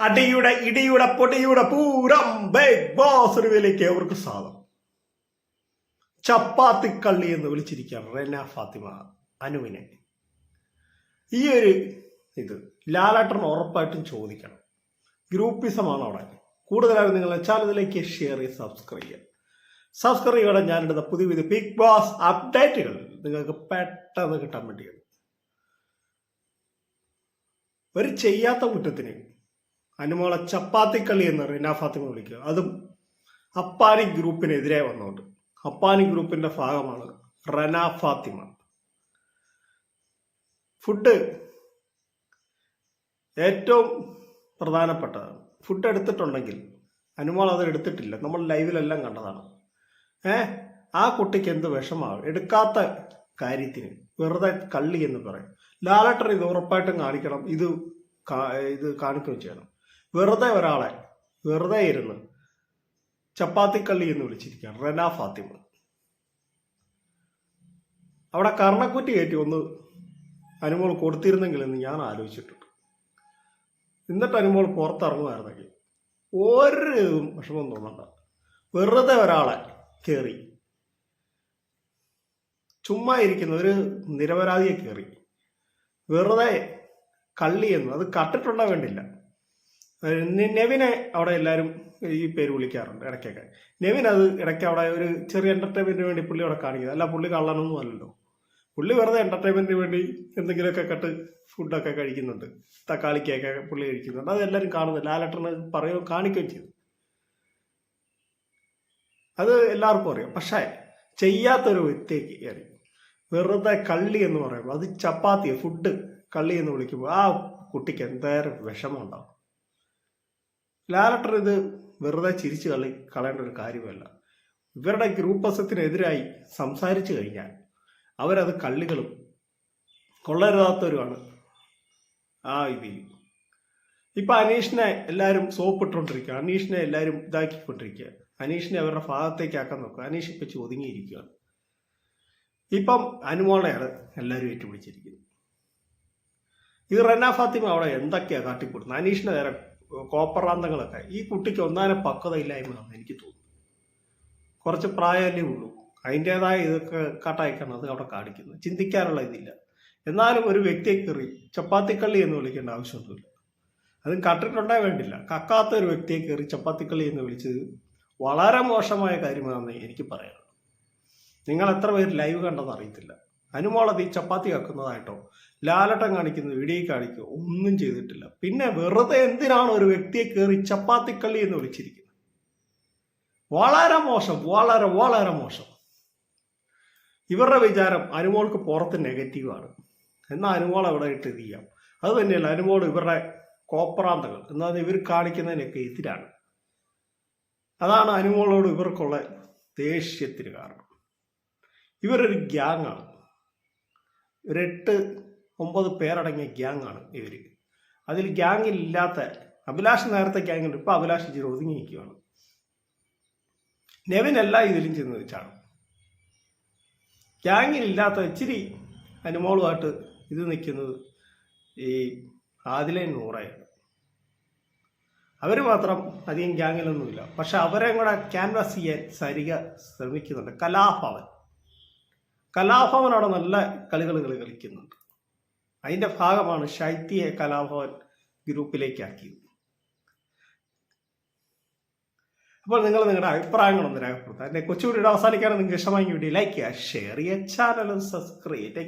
അടിയുടെ ഇടിയുടെ പൊടിയുടെ പൂരം. ബിഗ് ബോസ് റിവ്യൂലേക്ക് അവർക്ക് സ്വാഗതം. ചപ്പാത്തിക്കള്ളി എന്ന് വിളിച്ചിരിക്കുകയാണ് റെന ഫാത്തിമ അനുവിനെ. ഈ ഒരു ഇത് ലാലാട്ടൻ ഉറപ്പായിട്ടും ചോദിക്കണം. ഗ്രൂപ്പിസമാണ് അവിടെ. കൂടുതലായി നിങ്ങൾ ചാനലിലേക്ക് ഷെയർ ചെയ്ത് സബ്സ്ക്രൈബ് ചെയ്യുക. സബ്സ്ക്രൈബ് ചെയ്യണം ഞാനിടുന്ന പുതിയ പുതിയ ബിഗ് ബോസ് അപ്ഡേറ്റുകൾ നിങ്ങൾക്ക് പെട്ടെന്ന് കിട്ടാൻ വേണ്ടിയാണ്. ഒരു ചെയ്യാത്ത കുറ്റത്തിന് അനുമോളെ ചപ്പാത്തിക്കളി എന്ന് റീന ഫാത്തിമ വിളിക്കുക. അതും അപ്പാനി ഗ്രൂപ്പിനെതിരെ വന്നുകൊണ്ട് അപ്പാനി ഗ്രൂപ്പിന്റെ ഭാഗമാണ് റന ഫാത്തിമ. ഫുഡ് ഏറ്റവും പ്രധാനപ്പെട്ടതാണ്. ഫുഡ് എടുത്തിട്ടുണ്ടെങ്കിൽ അനുമോൾ അത് എടുത്തിട്ടില്ല. നമ്മൾ ലൈവിലെല്ലാം കണ്ടതാണ്. ഏ? ആ കുട്ടിക്ക് എന്ത് വിഷമാവും എടുക്കാത്ത കാര്യത്തിന് വെറുതെ കള്ളി എന്ന് പറയും. ലാലട്ടർ ഇത് ഉറപ്പായിട്ടും കാണിക്കണം. ഇത് ഇത് കാണിക്കുകയും ചെയ്യണം. വെറുതെ ഒരാളെ വെറുതെ ഇരുന്ന് ചപ്പാത്തിക്കള്ളി എന്ന് വിളിച്ചിരിക്കുകയാണ് റെന ഫാത്തിമ. അവിടെ കർണക്കുറ്റി കയറ്റി ഒന്ന് അനുമോൾ കൊടുത്തിരുന്നെങ്കിൽ എന്ന് ഞാൻ ആലോചിച്ചിട്ടുണ്ട്. എന്നിട്ട് അനുമോൾ പുറത്തിറങ്ങുമായിരുന്നെങ്കിൽ ഒരു വിഷമം തോന്നണ്ട. വെറുതെ ഒരാളെ കയറി ചുമ്മാ ഇരിക്കുന്ന ഒരു നിരപരാധിയെ കയറി വെറുതെ കള്ളി എന്ന് അത് കട്ടിട്ടുണ്ട വേണ്ടില്ല ഏഹ് നെ- നെവിനെ അവിടെ എല്ലാവരും ഈ പേര് വിളിക്കാറുണ്ട് ഇടയ്ക്കൊക്കെ. നെവിൻ അത് ഇടയ്ക്ക് അവിടെ ഒരു ചെറിയ എന്റർടൈൻമെന്റിന് വേണ്ടി പുള്ളി അവിടെ കാണിക്കുന്നത്. അല്ല പുള്ളി കള്ളനൊന്നും അല്ലല്ലോ. പുള്ളി വെറുതെ എന്റർടൈൻമെന്റിന് വേണ്ടി എന്തെങ്കിലുമൊക്കെ കട്ട് ഫുഡൊക്കെ കഴിക്കുന്നുണ്ട്. തക്കാളിക്കൊക്കെ പുള്ളി കഴിക്കുന്നുണ്ട്. അത് എല്ലാവരും കാണുന്നില്ല. ആ ലെറ്ററിന് പറയുകയും കാണിക്കുകയും ചെയ്തു. അത് എല്ലാവർക്കും അറിയാം. പക്ഷേ ചെയ്യാത്തൊരു വ്യക്തിക്ക് വെറുതെ കള്ളി എന്ന് പറയുമ്പോൾ അത് ചപ്പാത്തി ഫുഡ് കള്ളി എന്ന് വിളിക്കുമ്പോൾ ആ കുട്ടിക്ക് എന്തായാലും വിഷമം ഉണ്ടാവും. ലാലട്ടർ ഇത് വെറുതെ ചിരിച്ചു കളി കളയേണ്ട ഒരു കാര്യമല്ല. ഇവരുടെ ഗ്രൂപ്പസത്തിനെതിരായി സംസാരിച്ചു കഴിഞ്ഞാൽ അവരത് കള്ളികളും കൊള്ളരുതാത്തവരുമാണ് ആ ഇതിൽ ഇപ്പൊ അനീഷിനെ എല്ലാവരും സോപ്പിട്ടുകൊണ്ടിരിക്കുക അനീഷിനെ എല്ലാവരും ഇതാക്കിക്കൊണ്ടിരിക്കുക അനീഷിനെ അവരുടെ ഭാഗത്തേക്ക് ആക്കാൻ നോക്കുക അനീഷ് ഇപ്പൊ ഒതുങ്ങിയിരിക്കുകയാണ് ഇപ്പം അനുമോളെയാണ് എല്ലാവരും ഏറ്റുപിടിച്ചിരിക്കുന്നത്. ഈ റന ഫാത്തിമ അവിടെ എന്തൊക്കെയാണ് കാട്ടിക്കൊടുക്കുന്നത്? അനീഷിനെ നേരെ കോപ്പറാന്തങ്ങളൊക്കെ ഈ കുട്ടിക്ക് ഒന്നാനെ പക്വത ഇല്ലായ്മയാണെന്ന് എനിക്ക് തോന്നുന്നു. കുറച്ച് പ്രായമല്ലേ ഉള്ളൂ. അതിന്റെതായ ഇതൊക്കെ കാട്ടായിക്കാണ് അത് അവിടെ കാണിക്കുന്നത്. ചിന്തിക്കാനുള്ള ഇതില്ല. എന്നാലും ഒരു വ്യക്തിയെ കയറി ചപ്പാത്തിക്കള്ളി എന്ന് വിളിക്കേണ്ട ആവശ്യമൊന്നുമില്ല. അത് കട്ടിട്ടുണ്ടേ വേണ്ടില്ല. കക്കാത്ത ഒരു വ്യക്തിയെ കയറി ചപ്പാത്തിക്കള്ളി എന്ന് വിളിച്ചത് വളരെ മോശമായ കാര്യമാണെന്ന് എനിക്ക് പറയാനുള്ളത് നിങ്ങൾ എത്ര പേര് ലൈവ് കണ്ടെന്ന് അറിയത്തില്ല. അനുമോളത് ഈ ചപ്പാത്തി കക്കുന്നതായിട്ടോ? ലാലട്ടം കാണിക്കുന്ന വീഡിയോ കാണിക്കുക. ഒന്നും ചെയ്തിട്ടില്ല. പിന്നെ വെറുതെ എന്തിനാണ് ഒരു വ്യക്തിയെ കയറി ചപ്പാത്തിക്കള്ളി എന്ന് വിളിച്ചിരിക്കുന്നത്? വളരെ മോശം വളരെ വളരെ മോശം. ഇവരുടെ വിചാരം അനുമോൾക്ക് പുറത്ത് നെഗറ്റീവാണ് എന്നാൽ അനുമോൾ അവിടെ ഇട്ട് ഇത് ചെയ്യാം. അത് തന്നെയല്ല അനുമോൾ ഇവരുടെ കോപ്രാന്തകൾ എന്നാൽ ഇവർ കാണിക്കുന്നതിനൊക്കെ എതിരാണ്. അതാണ് അനുമോളോട് ഇവർക്കുള്ള ദേഷ്യത്തിന് കാരണം. ഇവരൊരു ഗ്യാങ്ങാണ്. ഒരു എട്ട് ഒമ്പത് പേരടങ്ങിയ ആണ് ഇവർ അതിൽ ഗ്യാങ്ങില്ലാത്ത അഭിലാഷ് നേരത്തെ ഗ്യാങ്ങിൽ ഇപ്പൊ അഭിലാഷ് ഇച്ചിരി ഒതുങ്ങി നിൽക്കുകയാണ് നെവിൻ എല്ലാ ഇതിലും ചെന്ന് വെച്ചാണ് ഗ്യാങ്ങിലില്ലാത്ത ഇച്ചിരി അനുമോളുമായിട്ട് ഇത് നിൽക്കുന്നത് ഈ ആദിലെ നൂറയാണ്. അവർ മാത്രം അധികം ഗ്യാങ്ങിലൊന്നുമില്ല. പക്ഷെ അവരെ കൂടെ ക്യാൻവാസ് ചെയ്യാൻ സരിക ശ്രമിക്കുന്നുണ്ട്. കലാഭവൻ. കലാഭവൻ അവിടെ നല്ല കളികൾ കളിക്കുന്നുണ്ട്. അതിന്റെ ഭാഗമാണ് ശൈത്യയെ കലാഭവൻ ഗ്രൂപ്പിലേക്കാക്കിയത് അപ്പോൾ നിങ്ങൾ നിങ്ങളുടെ അഭിപ്രായങ്ങളൊന്ന് രേഖപ്പെടുത്തുക. എന്നെ കൊച്ചുകൂടി അവസാനിക്കാനും നിങ്ങൾക്ക് ഇഷ്ടമായി വീഡിയോ ലൈക്ക് ചെയ്യുക ഷെയർ ചെയ്യുക ചാനൽ സബ്സ്ക്രൈബ്